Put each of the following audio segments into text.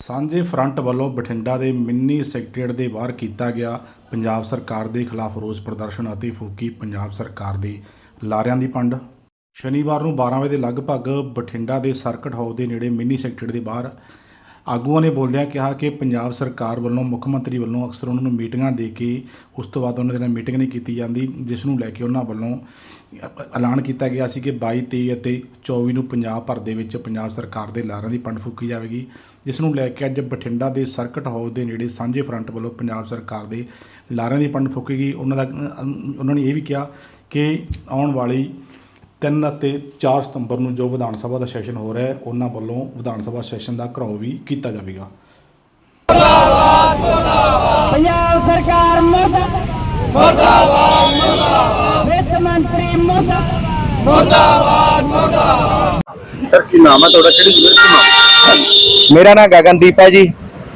ਸਾਂਝੇ ਫਰੰਟ ਵੱਲੋਂ ਬਠਿੰਡਾ ਦੇ ਮਿੰਨੀ ਸੈਕਟਰੀਏਟ ਦੇ ਬਾਹਰ ਕੀਤਾ ਗਿਆ ਪੰਜਾਬ ਸਰਕਾਰ ਦੇ ਖਿਲਾਫ ਰੋਸ ਪ੍ਰਦਰਸ਼ਨ ਅਤੇ ਫੂਕੀ ਪੰਜਾਬ ਸਰਕਾਰ ਦੇ ਲਾਰਿਆਂ ਦੀ ਪੰਡ। ਸ਼ਨੀਵਾਰ ਨੂੰ 12 ਵਜੇ ਦੇ ਲਗਭਗ ਬਠਿੰਡਾ ਦੇ ਸਰਕਟ ਹਾਊਸ ਦੇ ਨੇੜੇ ਮਿੰਨੀ ਸੈਕਟਰੀਏਟ ਦੇ ਬਾਹਰ ਆਗੂਆਂ ਨੇ ਬੋਲਦਿਆਂ ਕਿਹਾ ਕਿ ਪੰਜਾਬ ਸਰਕਾਰ ਵੱਲੋਂ, ਮੁੱਖ ਮੰਤਰੀ ਵੱਲੋਂ ਅਕਸਰ ਉਹਨਾਂ ਨੂੰ ਮੀਟਿੰਗਾਂ ਦੇ ਕੇ ਉਸ ਤੋਂ ਬਾਅਦ ਉਹਨਾਂ ਦੇ ਨਾਲ ਮੀਟਿੰਗ ਨਹੀਂ ਕੀਤੀ ਜਾਂਦੀ, ਜਿਸ ਨੂੰ ਲੈ ਕੇ ਉਹਨਾਂ ਵੱਲੋਂ ਐਲਾਨ ਕੀਤਾ ਗਿਆ ਸੀ ਕਿ 22 23 ਅਤੇ 24 ਨੂੰ ਪੰਜਾਬ ਭਰ ਦੇ ਵਿੱਚ ਪੰਜਾਬ ਸਰਕਾਰ ਦੇ ਲਾਰਾਂ ਦੀ ਪੰਡ ਫੂਕੀ ਜਾਵੇਗੀ, ਜਿਸ ਨੂੰ ਲੈ ਕੇ ਅੱਜ ਬਠਿੰਡਾ ਦੇ ਸਰਕਟ ਹਾਊਸ ਦੇ ਨੇੜੇ ਸਾਂਝੇ ਫਰੰਟ ਵੱਲੋਂ ਪੰਜਾਬ ਸਰਕਾਰ ਦੇ ਲਾਰਿਆਂ ਦੀ ਪੰਡ ਫੂਕੇਗੀ। ਉਹਨਾਂ ਦਾ ਉਹਨਾਂ ਨੇ ਇਹ ਵੀ ਕਿਹਾ ਕਿ ਆਉਣ ਵਾਲੀ 3 ਅਤੇ 4 ਸਤੰਬਰ ਨੂੰ ਜੋ ਵਿਧਾਨ ਸਭਾ ਦਾ ਸੈਸ਼ਨ ਹੋ ਰਿਹਾ ਹੈ ਉਹਨਾਂ ਵੱਲੋਂ ਵਿਧਾਨ ਸਭਾ ਸੈਸ਼ਨ ਦਾ ਘਰਾਓ ਵੀ ਕੀਤਾ ਜਾਵੇਗਾ। ਪੰਜਾਬ ਸਰਕਾਰ ਮੁਰਦਾਬਾਦ। ਮੁਰਦਾਬਾਦ ਮੁਰਦਾਬਾਦ। ਵਿੱਤ ਮੰਤਰੀ ਮੁਰਦਾਬਾਦ। ਸਰ ਕੀ ਨਾਮ ਹੈ ਤੁਹਾਡਾ? ਕਿਹੜੀ ਜ਼ਿਲ੍ਹੇ ਚ ਨਾਮ? ਮੇਰਾ ਨਾਮ ਗਗਨਦੀਪ ਹੈ ਜੀ।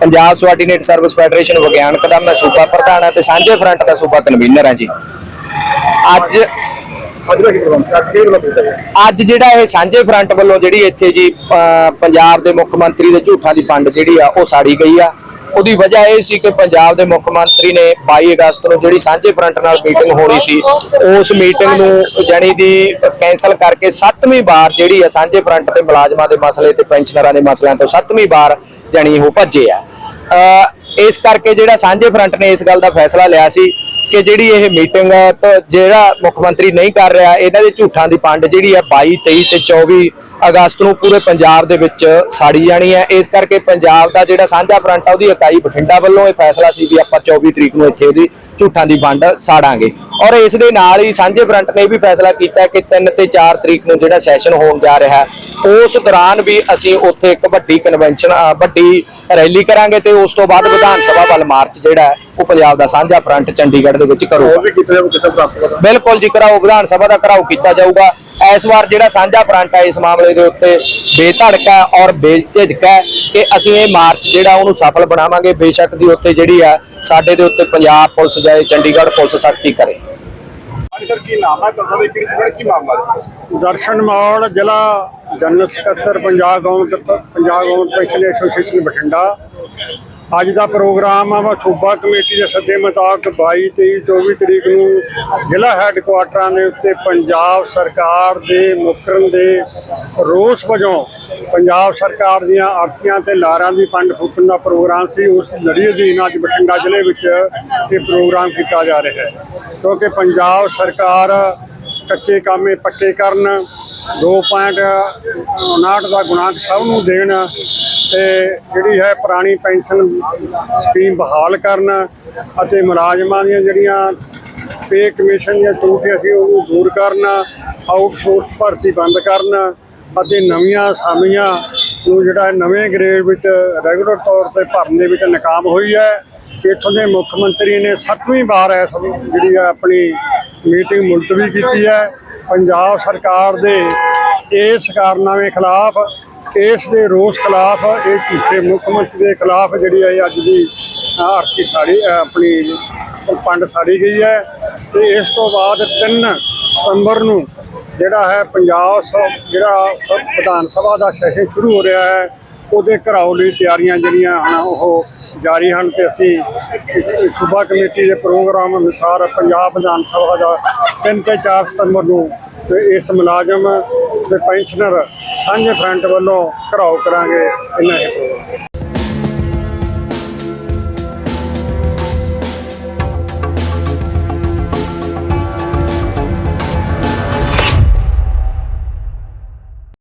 ਪੰਜਾਬ ਸਵਾਰਡੀਨੇਟ ਸਰਵਿਸ ਫੈਡਰੇਸ਼ਨ ਵਿਗਿਆਨਕ ਦਾ ਮੈਂ ਸੂਬਾ ਪ੍ਰਧਾਨ ਹਾਂ ਤੇ ਸਾਂਝੇ ਫਰੰਟ ਦਾ ਸੂਬਾ ਕਨਵੀਨਰ ਹਾਂ ਜੀ। ਅੱਜ ਅੱਜ ਦਾ ਕੀ ਪ੍ਰੋਗਰਾਮ ਹੈ ਅੱਜ ਕਿਹੜਾ ਬੋਲਦਾ ਅੱਜ ਜਿਹੜਾ ਇਹ ਸਾਂਝੇ ਫਰੰਟ ਵੱਲੋਂ ਜਿਹੜੀ ਇੱਥੇ ਜੀ ਪੰਜਾਬ ਦੇ ਮੁੱਖ ਮੰਤਰੀ ਦੇ ਝੂਠਾਂ ਦੀ ਪੰਡ ਜਿਹੜੀ ਆ, ਉਹ ਸਾੜੀ ਗਈ ਆ। ਉਹਦੀ ਵਜ੍ਹਾ ਇਹ ਸੀ ਕਿ ਪੰਜਾਬ ਦੇ ਮੁੱਖ ਮੰਤਰੀ ਨੇ 22 ਅਗਸਤ ਨੂੰ ਜਿਹੜੀ ਸਾਂਝੇ ਫਰੰਟ ਨਾਲ ਮੀਟਿੰਗ ਹੋਣੀ ਸੀ, ਉਸ ਮੀਟਿੰਗ ਨੂੰ ਜਾਣੀ ਦੀ ਕੈਨਸਲ ਕਰਕੇ ਸੱਤਵੀਂ ਵਾਰ ਜਿਹੜੀ ਆ ਸਾਂਝੇ ਫਰੰਟ ਦੇ ਮੁਲਾਜ਼ਮਾਂ ਦੇ ਮਸਲੇ ਤੇ ਪੈਨਸ਼ਨਰਾਂ ਦੇ ਮਸਲਿਆਂ ਤੋਂ ਸੱਤਵੀਂ ਵਾਰ ਜਾਣੀ ਉਹ ਭੱਜੇ ਆ। ਇਸ ਕਰਕੇ ਜਿਹੜਾ ਸਾਂਝੇ ਫਰੰਟ ਨੇ ਇਸ ਗੱਲ ਦਾ ਫੈਸਲਾ ਲਿਆ ਸੀ ਕਿ ਜਿਹੜੀ ਇਹ ਮੀਟਿੰਗ ਜਿਹੜਾ ਮੁੱਖ ਮੰਤਰੀ ਨਹੀਂ ਕਰ ਰਿਹਾ, ਇਹਨਾਂ ਦੇ ਝੂਠਾਂ ਦੀ ਪੰਡ ਜਿਹੜੀ ਹੈ 22 23 ਤੇ 24 ਅਗਸਤ ਨੂੰ ਪੂਰੇ ਪੰਜਾਬ ਦੇ ਵਿੱਚ ਸਾੜੀ ਜਾਣੀ ਹੈ ਇਸ ਕਰਕੇ ਪੰਜਾਬ ਦਾ ਜਿਹੜਾ ਸਾਂਝਾ ਫਰੰਟ ਆ, ਉਹਦੀ ਇਕਾਈ ਬਠਿੰਡਾ ਵੱਲੋਂ ਇਹ ਫੈਸਲਾ ਸੀ ਵੀ ਆਪਾਂ 24 ਤਰੀਕ ਨੂੰ ਇੱਥੇ ਉਹਦੀ ਝੂਠਾਂ ਦੀ ਵੰਡ ਸਾੜਾਂਗੇ। ਔਰ ਇਸ ਦੇ ਨਾਲ ਹੀ ਸਾਂਝੇ ਫਰੰਟ ਨੇ ਇਹ ਵੀ ਫੈਸਲਾ ਕੀਤਾ ਕਿ 3 ਤੇ 4 ਤਰੀਕ ਨੂੰ ਜਿਹੜਾ ਸੈਸ਼ਨ ਹੋਣ ਜਾ ਰਿਹਾ ਹੈ ਉਸ ਦੌਰਾਨ ਵੀ ਅਸੀਂ ਉੱਥੇ ਇੱਕ ਵੱਡੀ ਕਨਵੈਨਸ਼ਨ ਵੱਡੀ ਰੈਲੀ ਕਰਾਂਗੇ ਤੇ ਉਸ ਤੋਂ ਬਾਅਦ ਵਿਧਾਨ ਸਭਾ ਵੱਲ ਮਾਰਚ ਜਿਹੜਾ ਉਹ ਪੰਜਾਬ ਦਾ ਸਾਂਝਾ ਫਰੰਟ ਚੰਡੀਗੜ੍ਹ ਦੇ ਵਿੱਚ ਕਰਦਾ ਬਿਲਕੁਲ ਜੀ ਘਰਾਓ ਵਿਧਾਨ ਸਭਾ ਦਾ ਘਰਾਓ ਕੀਤਾ ਜਾਊਗਾ। ਇਸ ਵਾਰ ਜਿਹੜਾ ਸਾਂਝਾ ਫਰੰਟ ਹੈ ਇਸ ਮਾਮਲੇ ਦੇ ਉੱਤੇ ਬੇਧੜਕ ਹੈ ਔਰ ਬੇਝਿਜਕ ਹੈ ਕਿ ਅਸੀਂ ਇਹ ਮਾਰਚ ਜਿਹੜਾ ਉਹਨੂੰ ਸਫਲ ਬਣਾਵਾਂਗੇ। ਬੇਸ਼ੱਕ ਦੀ ਉੱਤੇ ਜਿਹੜੀ ਆ ਸਾਡੇ ਦੇ ਉੱਤੇ ਪੰਜਾਬ ਪੁਲਿਸ ਜਾਏ ਚੰਡੀਗੜ੍ਹ ਪੁਲਿਸ ਸਖਤੀ ਕਰੇ। ਹਾਂਜੀ ਸਰ ਕੀ ਨਾਮ ਹੈ ਤੁਹਾਡਾ ਤੇ ਕਿਹੜੀ ਜ਼ਿਲ੍ਹੇ ਕੀ ਮਾਮਲਾ ਹੈ? ਦਰਸ਼ਨ ਮੌਲ ਜ਼ਿਲ੍ਹਾ ਜਨਰਲ ਸਕੱਤਰ Punjab government Punjab government pension association Bathinda. ਅੱਜ ਦਾ ਪ੍ਰੋਗਰਾਮ ਆ ਸੂਬਾ ਕਮੇਟੀ ਦੇ ਸੱਦੇ ਮੁਤਾਬਕ 22 23 24 ਤਰੀਕ ਨੂੰ ਜ਼ਿਲ੍ਹਾ ਹੈੱਡਕੁਆਟਰਾਂ ਦੇ ਉੱਤੇ ਪੰਜਾਬ ਸਰਕਾਰ ਦੇ ਮੁਕਰਨ ਦੇ ਰੋਸ ਵਜੋਂ ਪੰਜਾਬ ਸਰਕਾਰ ਦੀਆਂ ਅਰਥੀਆਂ ਤੇ ਲਾਰਾਂ ਦੀ ਪੰਡ ਫੂਕਣ ਦਾ ਪ੍ਰੋਗਰਾਮ ਸੀ। ਉਸ ਲੜੀ ਅਧੀਨ ਅੱਜ ਬਠਿੰਡਾ ਜ਼ਿਲ੍ਹੇ ਵਿੱਚ ਇਹ ਪ੍ਰੋਗਰਾਮ ਕੀਤਾ ਜਾ ਰਿਹਾ ਹੈ। ਕਿਉਂਕਿ ਪੰਜਾਬ ਸਰਕਾਰ ਕੱਚੇ ਕਾਮੇ ਪੱਕੇ ਕਰਨ 2.59 ਦਾ ਗੁਣਾਂਕ ਸਭ ਨੂੰ ਦੇਣ ਤੇ ਜਿਹੜੀ ਹੈ ਪੁਰਾਣੀ ਪੈਨਸ਼ਨ ਸਕੀਮ ਬਹਾਲ ਕਰਨ ਅਤੇ ਮੁਲਾਜ਼ਮਾਂ ਦੀਆਂ ਜਿਹੜੀਆਂ ਪੇ ਕਮਿਸ਼ਨ ਦੀਆਂ ਟੂਟੀਆਂ ਸੀ ਉਹਨੂੰ ਦੂਰ ਕਰਨ ਆਊਟਸੋਰਸ ਭਰਤੀ ਬੰਦ ਕਰਨ ਅਤੇ ਨਵੀਆਂ ਅਸਾਮੀਆਂ ਨੂੰ ਜਿਹੜਾ ਨਵੇਂ ਗ੍ਰੇਡ ਵਿੱਚ ਰੈਗੂਲਰ ਤੌਰ ਤੇ ਭਰਨ ਦੇ ਵਿੱਚ ਨਾਕਾਮ ਹੋਈ ਹੈ। ਇੱਥੋਂ ਦੇ ਮੁੱਖ ਮੰਤਰੀ ਨੇ ਸੱਤਵੀਂ ਵਾਰ ਇਸ ਜਿਹੜੀ ਹੈ ਆਪਣੀ ਮੀਟਿੰਗ ਮੁਲਤਵੀ ਕੀਤੀ ਹੈ। ਪੰਜਾਬ ਸਰਕਾਰ ਦੇ ਇਸ ਕਾਰਨਾਮੇ ਖਿਲਾਫ ਇਸ ਦੇ ਰੋਸ ਖਿਲਾਫ ਇਹ ਝੂਠੇ ਮੁੱਖ ਮੰਤਰੀ ਦੇ ਖਿਲਾਫ ਜਿਹੜੀ ਹੈ ਅੱਜ ਦੀ ਆਰਥੀ ਸਾੜੀ ਆਪਣੀ ਪੰਡ ਸਾੜੀ ਗਈ ਹੈ ਤੇ ਇਸ ਤੋਂ ਬਾਅਦ 3 ਸਤੰਬਰ ਨੂੰ ਜਿਹੜਾ ਹੈ ਪੰਜਾਬ ਸ- ਜਿਹੜਾ ਵਿਧਾਨ ਸਭਾ ਦਾ ਸੈਸ਼ਨ ਸ਼ੁਰੂ ਹੋ ਰਿਹਾ ਹੈ, ਉਹਦੇ ਘਰਾਓ ਲਈ ਤਿਆਰੀਆਂ ਜਿਹੜੀਆਂ ਹਨ, ਉਹ ਜਾਰੀ ਹਨ ਤੇ ਅਸੀਂ ਸੂਬਾ ਕਮੇਟੀ ਦੇ ਪ੍ਰੋਗਰਾਮ ਅਨੁਸਾਰ ਪੰਜਾਬ ਵਿਧਾਨ ਸਭਾ ਦਾ 3 ਤੇ 4 ਸਤੰਬਰ ਨੂੰ ਇਸ ਮੁਲਾਜ਼ਮ ਤੇ ਪੈਨਸ਼ਨਰ ਸਾਂਝੇ ਫਰੰਟ ਵੱਲੋਂ ਘਰਾਓ ਕਰਾਂਗੇ ਇਹਨਾਂ ਇਹ ਪ੍ਰੋਗਰਾਮ